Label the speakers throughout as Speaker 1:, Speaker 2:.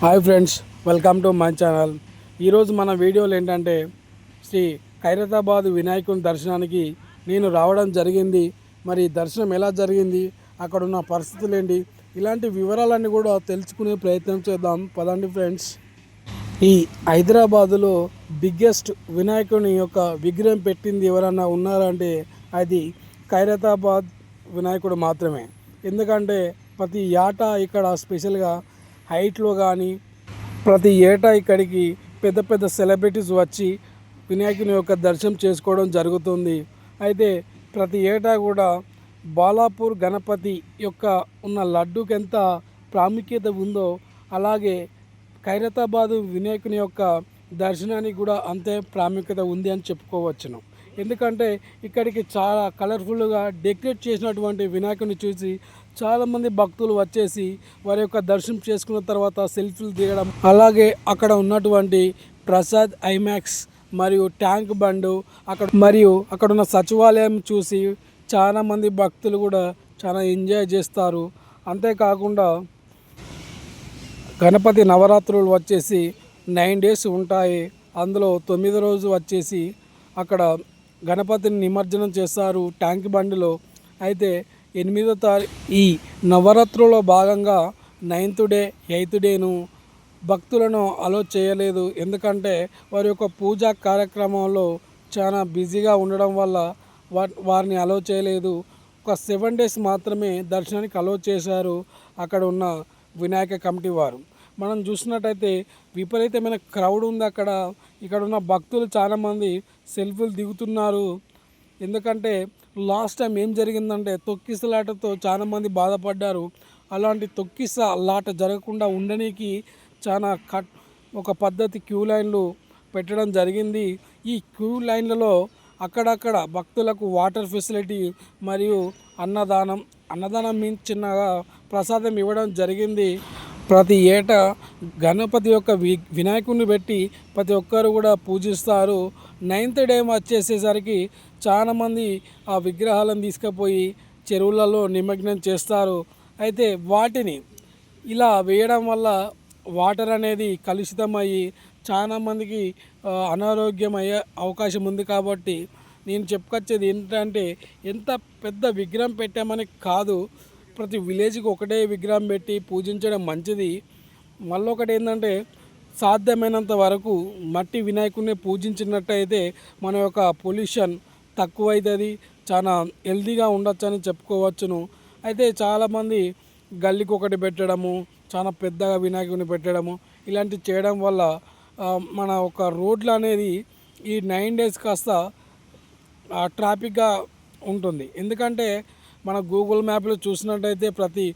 Speaker 1: Hi friends welcome to my channel. ఈరోజు మన వీడియోలు ఏంటంటే శ్రీ ఖైరతాబాద్ వినాయకుని దర్శనానికి నేను రావడం జరిగింది. మరి దర్శనం ఎలా జరిగింది అక్కడ ఉన్న పరిస్థితులు ఏంటి ఇలాంటి వివరాలన్నీ కూడా తెలుసుకునే ప్రయత్నం చేద్దాం. పదండి ఫ్రెండ్స్. ఈ హైదరాబాదులో బిగ్గెస్ట్ వినాయకుని యొక్క విగ్రహం పెట్టింది ఎవరన్నా ఉన్నారంటే అది ఖైరతాబాద్ వినాయకుడు మాత్రమే. ఎందుకంటే ప్రతి ఏటా ఇక్కడ స్పెషల్గా హైట్లో కానీ ప్రతి ఏటా ఇక్కడికి పెద్ద పెద్ద సెలబ్రిటీస్ వచ్చి వినాయకుని యొక్క దర్శనం చేసుకోవడం జరుగుతుంది. అయితే ప్రతి ఏటా కూడా బాలాపూర్ గణపతి యొక్క ఉన్న లడ్డూకి ఎంత ప్రాముఖ్యత ఉందో అలాగే ఖైరతాబాద్ వినాయకుని యొక్క దర్శనానికి కూడా అంతే ప్రాముఖ్యత ఉంది అని చెప్పుకోవచ్చును. ఎందుకంటే ఇక్కడికి చాలా కలర్ఫుల్గా డెకరేట్ చేసినటువంటి వినాయకుని చూసి చాలామంది భక్తులు వచ్చేసి వారి యొక్క దర్శనం చేసుకున్న తర్వాత సెల్ఫీలు దిగడం అలాగే అక్కడ ఉన్నటువంటి ప్రసాద్ ఐమాక్స్ మరియు ట్యాంక్ బండు అక్కడ మరియు అక్కడ ఉన్న సచివాలయం చూసి చాలామంది భక్తులు కూడా చాలా ఎంజాయ్ చేస్తారు. అంతేకాకుండా గణపతి నవరాత్రులు వచ్చేసి నైన్ డేస్ ఉంటాయి. అందులో తొమ్మిది రోజు వచ్చేసి అక్కడ గణపతిని నిమజ్జనం చేస్తారు ట్యాంక్ బండిలో. అయితే ఎనిమిదో తారీఖు ఈ నవరాత్రులో భాగంగా నైన్త్ డే ఎయిత్ డేను భక్తులను అలో చేయలేదు. ఎందుకంటే వారి యొక్క పూజా కార్యక్రమంలో చాలా బిజీగా ఉండడం వల్ల వారిని అలో చేయలేదు. ఒక సెవెన్ డేస్ మాత్రమే దర్శనానికి అలో చేశారు అక్కడ ఉన్న వినాయక కమిటీ వారు. మనం చూసినట్టయితే విపరీతమైన క్రౌడ్ ఉంది అక్కడ. ఇక్కడ ఉన్న భక్తులు చాలామంది సెల్ఫీలు దిగుతున్నారు. ఎందుకంటే లాస్ట్ టైం ఏం జరిగిందంటే తొక్కిసలాటతో చాలామంది బాధపడ్డారు. అలాంటి తొక్కిస లాట జరగకుండా ఉండడానికి చాలా కట్ ఒక పద్ధతి క్యూ లైన్లు పెట్టడం జరిగింది. ఈ క్యూ లైన్లలో అక్కడక్కడ భక్తులకు వాటర్ ఫెసిలిటీ మరియు అన్నదానం అన్నదానం మీన్స్ చిన్నగా ప్రసాదం ఇవ్వడం జరిగింది. ప్రతి ఏటా గణపతి యొక్క వి వినాయకుడిని పెట్టి ప్రతి ఒక్కరు కూడా పూజిస్తారు. నైన్త్ డే వచ్చేసేసరికి చాలామంది ఆ విగ్రహాలను తీసుకుపోయి చెరువులలో నిమగ్నం చేస్తారు. అయితే వాటిని ఇలా వేయడం వల్ల వాటర్ అనేది కలుషితమయ్యి చాలా మందికి అనారోగ్యం అయ్యే అవకాశం ఉంది కాబట్టి నేను చెప్పుకొచ్చేది ఏంటంటే ఎంత పెద్ద విగ్రహం పెట్టామని కాదు. ప్రతి విలేజ్కి ఒకటే విగ్రహం పెట్టి పూజించడం మంచిది. మళ్ళీ ఒకటి ఏంటంటే సాధ్యమైనంత వరకు మట్టి వినాయకుడిని పూజించినట్టయితే మన యొక్క పొల్యూషన్ తక్కువ అవుతుంది చాలా హెల్తీగా ఉండొచ్చని చెప్పుకోవచ్చును. అయితే చాలామంది గల్లీకి ఒకటి పెట్టడము చాలా పెద్దగా వినాయకుడిని పెట్టడము ఇలాంటివి చేయడం వల్ల మన ఒక రోడ్లు అనేది ఈ నైన్ డేస్ కాస్త ట్రాఫిక్గా ఉంటుంది. ఎందుకంటే మన గూగుల్ మ్యాప్లో చూసినట్టయితే ప్రతి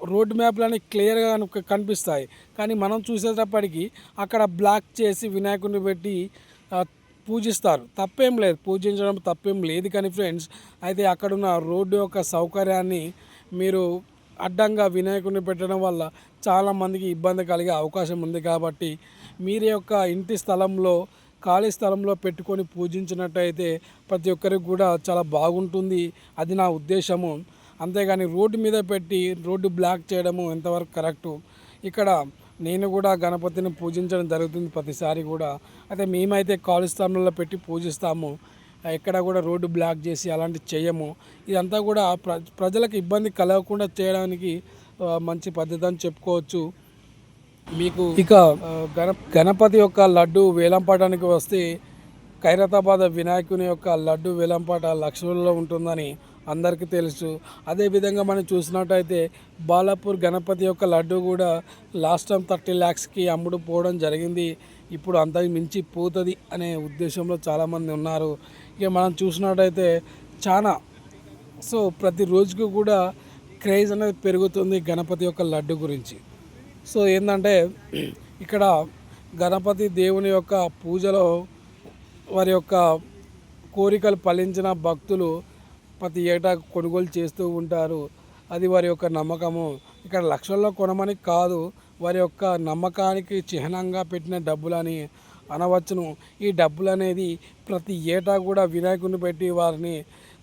Speaker 1: రోడ్ మ్యాప్లని క్లియర్గా కనుక కనిపిస్తాయి. కానీ మనం చూసేటప్పటికి అక్కడ బ్లాక్ చేసి వినాయకుడిని పెట్టి పూజిస్తారు. తప్పేం లేదు. పూజించడం తప్పేం లేదు కానీ ఫ్రెండ్స్ అయితే అక్కడున్న రోడ్డు యొక్క సౌకర్యాన్ని మీరు అడ్డంగా వినాయకుడిని పెట్టడం వల్ల చాలామందికి ఇబ్బంది కలిగే అవకాశం ఉంది కాబట్టి మీరు యొక్క ఇంటి స్థలంలో ఖాళీ స్థలంలో పెట్టుకొని పూజించినట్టయితే ప్రతి ఒక్కరికి కూడా చాలా బాగుంటుంది. అది నా ఉద్దేశము. అంతేగాని రోడ్డు మీద పెట్టి రోడ్డు బ్లాక్ చేయడము ఎంతవరకు కరెక్టు? ఇక్కడ నేను కూడా గణపతిని పూజించడం జరుగుతుంది ప్రతిసారి కూడా. అయితే మేమైతే ఖాళీ స్థలంలో పెట్టి పూజిస్తాము. ఎక్కడ కూడా రోడ్డు బ్లాక్ చేసి అలాంటివి చేయము. ఇదంతా కూడా ప్ర ప్రజలకు ఇబ్బంది కలగకుండా చేయడానికి మంచి పద్ధతి అని చెప్పుకోవచ్చు. మీకు ఇక గణ గణపతి యొక్క లడ్డు వేలంపాటానికి వస్తే ఖైరతాబాద్ వినాయకుని యొక్క లడ్డు వేలంపాట లక్షలలో ఉంటుందని అందరికీ తెలుసు. అదేవిధంగా మనం చూసినట్టయితే బాలాపూర్ గణపతి యొక్క లడ్డు కూడా లాస్ట్ టైం థర్టీ ల్యాక్స్కి అమ్ముడు పోవడం జరిగింది. ఇప్పుడు అంతకు మించి పోతుంది అనే ఉద్దేశంలో చాలామంది ఉన్నారు. ఇక మనం చూసినట్టయితే చాలా సో ప్రతి రోజుకు కూడా క్రేజ్ అనేది పెరుగుతుంది గణపతి యొక్క లడ్డు గురించి. సో ఏంటంటే ఇక్కడ గణపతి దేవుని యొక్క పూజలో వారి యొక్క కోరికలు ఫలించిన భక్తులు ప్రతి ఏటా కొనుగోలు చేస్తూ ఉంటారు. అది వారి యొక్క నమ్మకము. ఇక్కడ లక్షల్లో కొనమని కాదు వారి యొక్క నమ్మకానికి చిహ్నంగా పెట్టిన డబ్బులని అనవచ్చును. ఈ డబ్బులు అనేది ప్రతి ఏటా కూడా వినాయకుడిని పెట్టి వారిని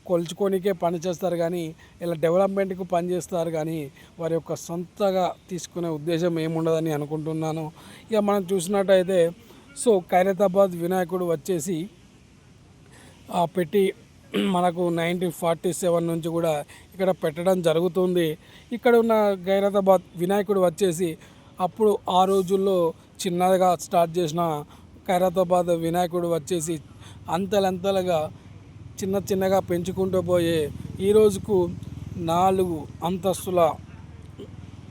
Speaker 1: కొలుచుకోనికే పని చేస్తారు కానీ ఇలా డెవలప్మెంట్కి పనిచేస్తారు కానీ వారి యొక్క సొంతగా తీసుకునే ఉద్దేశం ఏముండదని అనుకుంటున్నాను. ఇక మనం చూసినట్టయితే సో ఖైరతాబాద్ వినాయకుడు వచ్చేసి ఆ పెట్టి మనకు నైన్టీన్ ఫార్టీ సెవెన్ నుంచి కూడా ఇక్కడ పెట్టడం జరుగుతుంది. ఇక్కడ ఉన్న ఖైరతాబాద్ వినాయకుడు వచ్చేసి అప్పుడు ఆ రోజుల్లో చిన్నగా స్టార్ట్ చేసిన ఖైరతాబాద్ వినాయకుడు వచ్చేసి అంతలంతలుగా చిన్న చిన్నగా పెంచుకుంటూ పోయే ఈ రోజుకు నాలుగు అంతస్తుల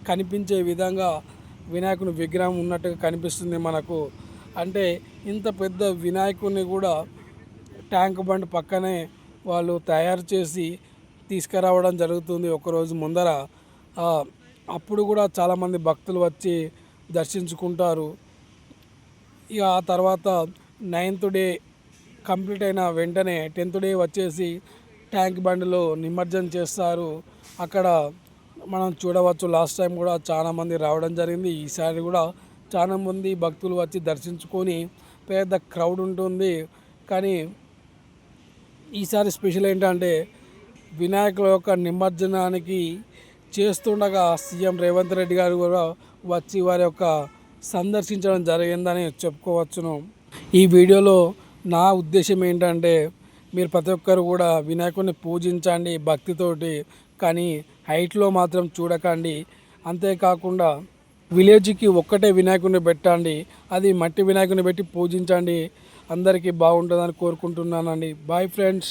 Speaker 1: కనిపించే విధంగా వినాయకుని విగ్రహం ఉన్నట్టుగా కనిపిస్తుంది మనకు. అంటే ఇంత పెద్ద వినాయకుడిని కూడా ట్యాంక్ బండ్ పక్కనే వాళ్ళు తయారు చేసి తీసుకురావడం జరుగుతుంది ఒకరోజు ముందర. అప్పుడు కూడా చాలామంది భక్తులు వచ్చి దర్శించుకుంటారు. ఇక ఆ తర్వాత నైన్త్ డే కంప్లీట్ అయిన వెంటనే టెన్త్ డే వచ్చేసి ట్యాంక్ బండ్లో నిమజ్జనం చేస్తారు. అక్కడ మనం చూడవచ్చు లాస్ట్ టైం కూడా చాలామంది రావడం జరిగింది. ఈసారి కూడా చాలామంది భక్తులు వచ్చి దర్శించుకొని పెద్ద క్రౌడ్ ఉంటుంది. కానీ ఈసారి స్పెషల్ ఏంటంటే వినాయకుల యొక్క నిమజ్జనానికి చేస్తుండగా సీఎం రేవంత్ రెడ్డి గారు కూడా వచ్చి వారి యొక్క సందర్శించడం జరిగిందని చెప్పుకోవచ్చును. ఈ వీడియోలో నా ఉద్దేశం ఏంటంటే మీరు ప్రతి ఒక్కరు కూడా వినాయకుడిని పూజించండి భక్తితోటి కానీ హైట్లో మాత్రం చూడకండి. అంతేకాకుండా విలేజ్కి ఒక్కటే వినాయకుడిని పెట్టండి. అది మట్టి వినాయకుడిని పెట్టి పూజించండి. అందరికీ బాగుంటుందని కోరుకుంటున్నానండి. Bye friends.